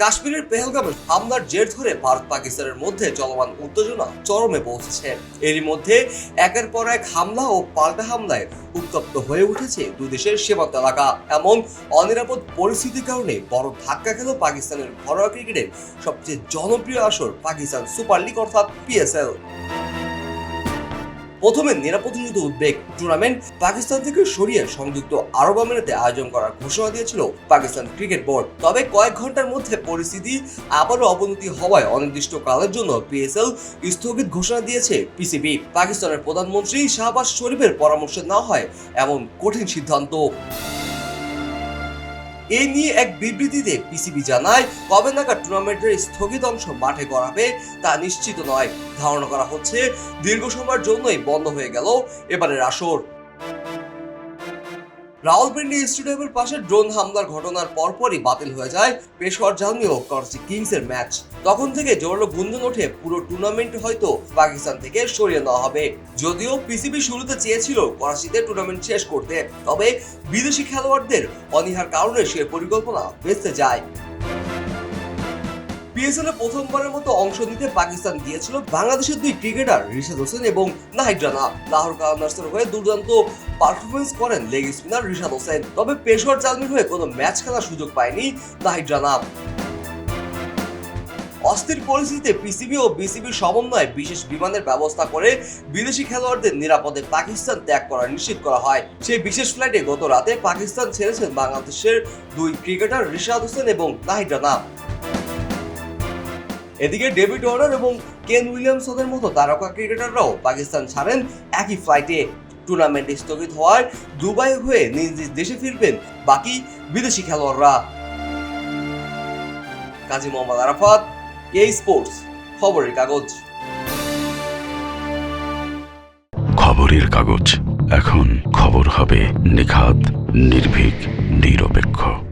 কাশ্মীরের পেহেলগামে হামলার জের ধরে ভারত পাকিস্তানের মধ্যে চলমান উত্তেজনা চরমে পৌঁছেছে। এরই মধ্যে একের পর এক হামলা ও পাল্টা হামলায় উত্তপ্ত হয়ে উঠেছে দুই দেশের সীমান্ত এলাকা। এমন অনিরাপদ পরিস্থিতির কারণে বড় ধাক্কা খেল পাকিস্তানের ঘরোয়া ক্রিকেটের সবচেয়ে জনপ্রিয় আসর পাকিস্তান সুপার লিগ অর্থাৎ পিএসএল প্রথমে নিরাপদ যুদ্ধ উদ্বেগ টুর্নামেন্ট পাকিস্তান থেকে সরিয়ে সংযুক্ত আরব আমিরাতে আয়োজন করার ঘোষণা দিয়েছিল পাকিস্তান ক্রিকেট বোর্ড। তবে কয়েক ঘণ্টার মধ্যে পরিস্থিতি আবারও অবনতি হওয়ায় অনির্দিষ্টকালের জন্য পিএসএল স্থগিত ঘোষণা দিয়েছে পিসিবি। পাকিস্তানের প্রধানমন্ত্রী শাহবাজ শরীফের পরামর্শ না হয় এমন কঠিন সিদ্ধান্ত। এই নিয়ে এক বিবৃতিতে পিসিবি জানায়, কবে নাগাদ টুর্নামেন্টের স্থগিত অংশ মাঠে গড়াবে তা নিশ্চিত নয়। ধারণা করা হচ্ছে, দীর্ঘ সময়ের জন্যই বন্ধ হয়ে গেল এবারের আসর। রাওয়ালপিন্ডি স্টেডিয়ামের পাশে ড্রোন হামলার ঘটনার পরপরই বাতিল হয়ে যায় পেশোয়ার জাহাঙ্গীর ও করাচি কিংসের ম্যাচ। তখন থেকে জোরালো গুঞ্জন ওঠে, পুরো টুর্নামেন্ট হয়তো পাকিস্তান থেকে সরিয়ে নেওয়া হবে। যদিও পিসিবি শুরুতে চেয়েছিল করাচিতে টুর্নামেন্ট শেষ করতে, তবে বিদেশি খেলোয়াড়দের অনীহার কারণে সে পরিকল্পনা বেঁচতে যায়। পিএসএল এ প্রথমবারের মতো অংশ নিতে পাকিস্তান গিয়েছিল বাংলাদেশের দুই ক্রিকেটার, রিশাদ হোসেন এবং নাহিদ রানা। লাহোর কালান্দার্সের হয়ে দুর্দান্ত পারফরমেন্স করেন লেগ স্পিনার রিশাদ হোসেন। তবে পেশোয়ার জালমির হয়ে কোনো ম্যাচ খেলার সুযোগ পায়নি নাহিদ রানা। অস্থির পরিস্থিতিতে পিসিবি ও বিসিবির সমন্বয়ে বিশেষ বিমানের ব্যবস্থা করে বিদেশি খেলোয়াড়দের নিরাপদে পাকিস্তান ত্যাগ করা নিশ্চিত করা হয়। সেই বিশেষ ফ্লাইটে গত রাতে পাকিস্তান ছেড়েছেন বাংলাদেশের দুই ক্রিকেটার, রিশাদ হোসেন এবং নাহিদ রানা। এদিকে ডেভিড ওয়ার্নার এবং কেন উইলিয়ামসনের মতো তারকা ক্রিকেটাররাও পাকিস্তান ছাড়েন একই ফ্লাইটে। টুর্নামেন্ট স্থগিত হওয়ায় দুবাই হয়ে নিজ নিজ দেশে ফিরবেন বাকি বিদেশি খেলোয়াড়রা। কাজী মোহাম্মদ আরাফাত, কে স্পোর্টস, খবরের কাগজ। খবরের কাগজ। এখন খবর হবে নিখাত, নির্ভীক, নিরপেক্ষ।